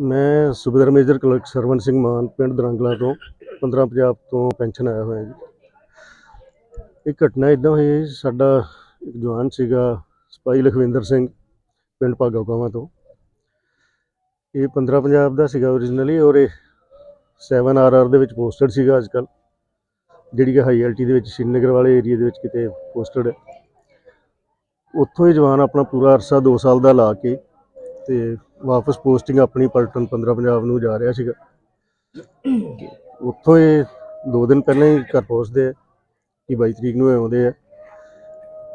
ਮੈਂ ਸੂਬੇਦਾਰ major clerk Sarwan Singh ਮਾਨ ਪਿੰਡ ਦਰੰਗਲਾ ਤੋਂ 15 ਪੰਜਾਬ ਤੋਂ ਪੈਨਸ਼ਨ ਆਇਆ ਹੋਇਆ ਜੀ। ਇਹ ਘਟਨਾ ਇਦਾਂ ਹੋਈ ਹੈ ਜੀ, ਸਾਡਾ ਇੱਕ ਜਵਾਨ ਸੀਗਾ ਸਿਪਾਹੀ ਲਖਵਿੰਦਰ ਸਿੰਘ ਪਿੰਡ ਭਾਗਾਵਾਂ ਤੋਂ। ਇਹ 15 ਪੰਜਾਬ ਦਾ ਸੀਗਾ ਓਰੀਜਨਲੀ ਔਰ ਇਹ 7 ਆਰ ਦੇ ਵਿੱਚ ਪੋਸਟਡ ਸੀਗਾ ਅੱਜ ਅੱਜਕੱਲ ਜਿਹੜੀ ਕਿ ਹਾਈ ਐਲਟੀ ਦੇ ਵਿੱਚ ਸ਼੍ਰੀਨਗਰ ਵਾਲੇ ਏਰੀਆ ਦੇ ਵਿੱਚ ਕਿਤੇ ਪੋਸਟਡ ਹੈ। ਉੱਥੋਂ ਹੀ ਜਵਾਨ ਆਪਣਾ ਪੂਰਾ ਅਰਸਾ 2 ਸਾਲ ਦਾ ਲਾ ਕੇ ਤੇ ਵਾਪਸ ਪੋਸਟਿੰਗ ਆਪਣੀ ਪਲਟਨ 15 ਪੰਜਾਬ ਨੂੰ ਜਾ ਰਿਹਾ ਸੀਗਾ। ਉੱਥੋਂ ਇਹ ਦੋ ਦਿਨ ਪਹਿਲਾਂ ਹੀ ਘਰ ਪਹੁੰਚਦੇ ਆ ਕਿ 22 ਤਰੀਕ ਨੂੰ ਇਹ ਆਉਂਦੇ ਆ।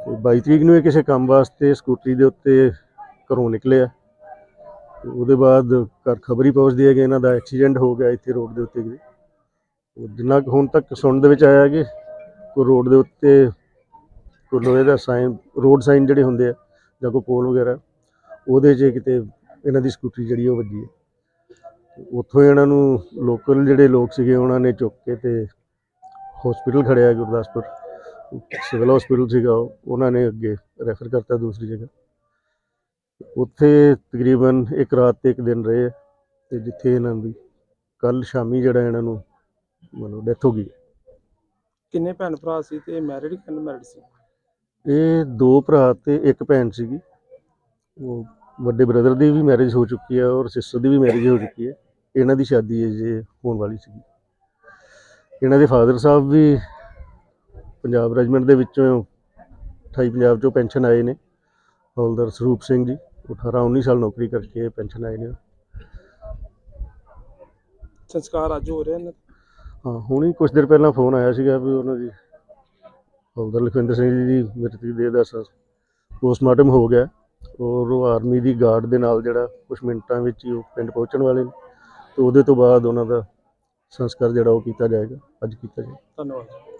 ਤੇ 22 ਤਰੀਕ ਨੂੰ ਇਹ ਕਿਸੇ ਕੰਮ ਵਾਸਤੇ ਸਕੂਟਰੀ ਦੇ ਉੱਤੇ ਘਰੋਂ ਨਿਕਲੇ ਆ। ਉਹਦੇ ਬਾਅਦ ਘਰ ਖਬਰ ਹੀ ਪਹੁੰਚਦੀ ਹੈ ਕਿ ਇਹਨਾਂ ਦਾ ਐਕਸੀਡੈਂਟ ਹੋ ਗਿਆ ਇੱਥੇ ਰੋਡ ਦੇ ਉੱਤੇ ਜਿੰਨਾ ਕੁ ਹੁਣ ਤੱਕ ਸੁਣਨ ਦੇ ਵਿੱਚ ਆਇਆ ਕਿ ਕੋਈ ਰੋਡ ਦੇ ਉੱਤੇ ਕੋਈ ਲੋਹੇ ਦਾ ਸਾਈਨ, ਰੋਡ ਸਾਈਨ ਜਿਹੜੇ ਹੁੰਦੇ ਆ ਜਾਂ ਕੋਈ ਪੋਲ ਵਗੈਰਾ, ਉਹਦੇ 'ਚ ਕਿਤੇ ਇਹਨਾਂ ਦੀ ਸਕੂਟਰੀ ਜਿਹੜੀ ਉਹ ਵੱਜੀ ਹੈ ਉੱਥੋਂ ਇਹਨਾਂ ਨੂੰ ਲੋਕਲ ਜਿਹੜੇ ਲੋਕ ਸੀਗੇ ਉਹਨਾਂ ਨੇ ਚੁੱਕ ਕੇ ਤੇ ਹਸਪੀਟਲ ਖੜਿਆ ਗੁਰਦਾਸਪੁਰ। ਸਿਵਲ ਹਸਪੀਟਲ ਸੀਗਾ ਉਹ, ਉਹਨਾਂ ਨੇ ਅੱਗੇ ਰੈਫਰ ਕਰਤਾ ਦੂਸਰੀ ਜਗ੍ਹਾ। ਉੱਥੇ ਤਕਰੀਬਨ ਇੱਕ ਰਾਤ ਤੇ ਇੱਕ ਦਿਨ ਰਹੇ ਤੇ ਜਿੱਥੇ ਇਹਨਾਂ ਦੀ ਕੱਲ ਸ਼ਾਮੀ ਜਿਹੜਾ ਇਹਨਾਂ ਨੂੰ ਮਤਲਬ ਡੈਥ ਹੋ ਗਈ ਕਿੰਨੇ ਭੈਣ ਭਰਾ ਸੀ ਤੇ ਮੈਰਿਡ ਕਿ ਅਨਮੈਰਿਡ ਸੀ? ਇਹ ਦੋ ਭਰਾ ਤੇ ਇੱਕ ਭੈਣ ਸੀਗੀ। ਉਹ ਵੱਡੇ ਬ੍ਰਦਰ ਦੀ ਵੀ ਮੈਰਿਜ ਹੋ ਚੁੱਕੀ ਹੈ ਔਰ ਸਿਸਟਰ ਦੀ ਵੀ ਮੈਰਿਜ ਹੋ ਚੁੱਕੀ ਹੈ। ਇਹਨਾਂ ਦੀ ਸ਼ਾਦੀ ਹੈ ਜੇ ਹੋਣ ਵਾਲੀ ਸੀਗੀ। ਇਹਨਾਂ ਦੇ ਫਾਦਰ ਸਾਹਿਬ ਵੀ ਪੰਜਾਬ ਰੈਜੀਮੈਂਟ ਦੇ ਵਿੱਚੋਂ 28 ਪੰਜਾਬ ਚੋਂ ਪੈਨਸ਼ਨ ਆਏ ਨੇ। ਹੌਲਦਾਰ ਸਰੂਪ ਸਿੰਘ ਜੀ ਉਹ 18 19 ਸਾਲ ਨੌਕਰੀ ਕਰਕੇ ਪੈਨਸ਼ਨ ਆਏ ਨੇ। ਸੰਸਕਾਰ ਅੱਜ ਹੋ ਰਿਹਾ ਦਾ। ਹਾਂ ਹੁਣੀ ਕੁਝ ਦਿਨ ਪਹਿਲਾਂ ਫੋਨ ਆਇਆ ਸੀਗਾ ਵੀ ਉਹਨਾਂ ਦੀ ਹੌਲਦਾਰ ਲਖਵਿੰਦਰ ਸਿੰਘ ਜੀ ਦੀ ਮ੍ਰਿਤਕ ਦੇਹ ਦਾ ਪੋਸਟਮਾਰਟਮ ਹੋ ਗਿਆ। ਔਰ ਉਹ ਆਰਮੀ ਦੀ ਗਾਰਡ ਦੇ ਨਾਲ ਜਿਹੜਾ ਕੁਝ ਮਿੰਟਾਂ ਵਿੱਚ ਹੀ ਉਹ ਪਿੰਡ ਪਹੁੰਚਣ ਵਾਲੇ ਨੇ। ਤੇ ਉਹਦੇ ਤੋਂ ਬਾਅਦ ਉਹਨਾਂ ਦਾ ਸੰਸਕਾਰ ਜਿਹੜਾ ਉਹ ਕੀਤਾ ਜਾਏਗਾ, ਅੱਜ ਕੀਤਾ ਜਾਏਗਾ। ਧੰਨਵਾਦ।